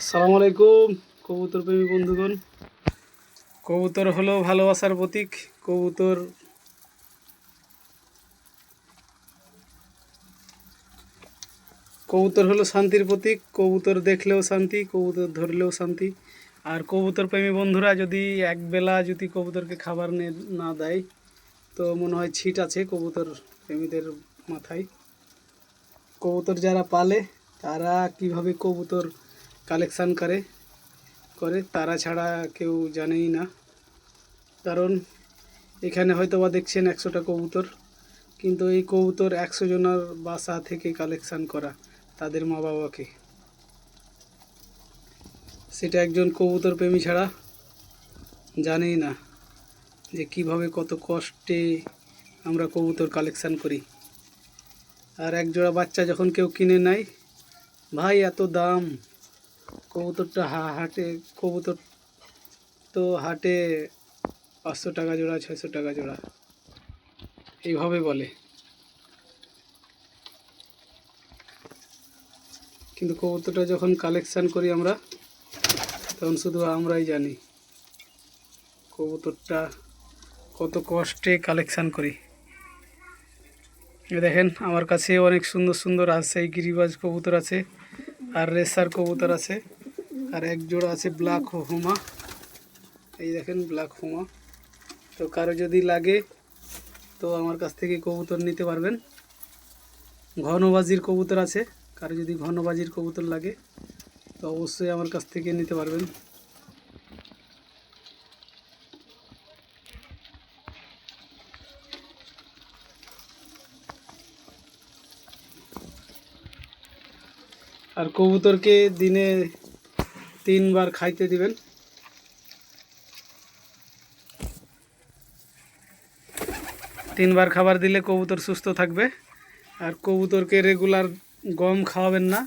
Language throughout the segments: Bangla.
আসসালামু আলাইকুম, কবুতর প্রেমী বন্ধুগণ। কবুতর হলো ভালোবাসার প্রতীক। কবুতর কবুতর হলো শান্তির প্রতীক। কবুতর দেখলেও শান্তি, কবুতর ধরলেও শান্তি। আর কবুতর প্রেমী বন্ধুরা, যদি একবেলা যদি কবুতরকে খাবার না দেয়, তো মনে হয় ছিট আছে কবুতর প্রেমীদের মাথায়। কবুতর যারা পালে, তারা কীভাবে কবুতর কালেকশান করে করে, তারা ছাড়া কেউ জানেই না। কারণ এখানে হয়তো বা দেখছেন একশোটা কবুতর, কিন্তু এই কবুতর একশো জনের বাসা থেকে কালেকশান করা তাদের মা বাবাকে সেটা একজন কবুতর প্রেমী ছাড়া জানেই না যে কীভাবে কত কষ্টে আমরা কবুতর কালেকশান করি। আর এক জোড়া বাচ্চা যখন কেউ কিনে নেয়, ভাই এত দাম কবুতরটা হা- হাটে, কবুতর তো হাটে পাঁচশো টাকা জোড়া, ছয়শো টাকা জোড়া। এইভাবে বলে। কিন্তু কবুতরটা যখন কালেকশান করি আমরা, তখন শুধু আমরাই জানি কবুতরটা কত কষ্টে কালেকশান করি। দেখেন, আমার কাছে অনেক সুন্দর সুন্দর আছে গিরিবাজ কবুতর আছে। আর রেসার কবুতর আছে, আর এক জোড়া আছে ব্ল্যাক হুমা। এই দেখেন ব্ল্যাক হুমা। তো কারও যদি লাগে, তো আমার কাছ থেকে কবুতর নিতে পারবেন। ঘনবাজির কবুতর আছে, কারও যদি ঘনবাজির কবুতর লাগে, তো অবশ্যই আমার কাছ থেকে নিতে পারবেন। আর কবুতরকে দিনে তিনবার খাইতে দিবেন। তিনবার খাবার দিলে কবুতর সুস্থ থাকবে। আর কবুতরকে রেগুলার গম খাওয়াবেন না,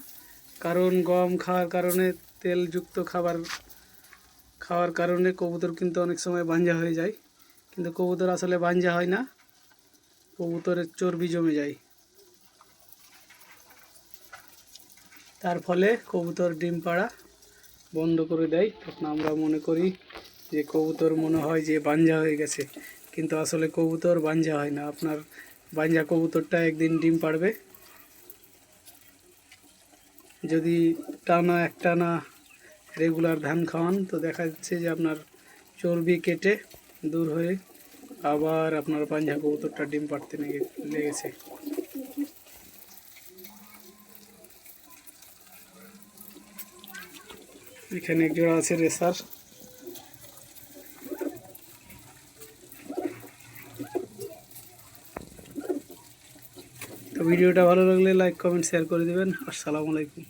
কারণ গম খাওয়ার কারণে তেলযুক্ত খাবার খাওয়ার কারণে কবুতর কিন্তু অনেক সময় বাঞ্জা হয়ে যায়। কিন্তু কবুতর আসলে বাঞ্জা হয় না, কবুতরের চর্বি জমে যায়। তার ফলে কবুতর ডিম পাড়া বন্ধ করে দেয়। তখন আমরা মনে করি যে কবুতর মনে হয় যে বাঞ্জা হয়ে গেছে। কিন্তু আসলে কবুতর বাঞ্জা হয় না। আপনার বাঞ্জা কবুতরটা একদিন ডিম পাড়বে। যদি টানা একটানা রেগুলার ধান খাওয়ান, তো দেখা যাচ্ছে যে আপনার চর্বি কেটে দূর হয়ে আবার আপনার পাঞ্জা কবুতরটা ডিম পাড়তে লেগে- লেগেছে। এখানে এক জোড়া আছে রেসার। তো ভিডিওটা ভালো লাগলে লাইক, কমেন্ট শেয়ার করে দেবেন। আসসালামু আলাইকুম।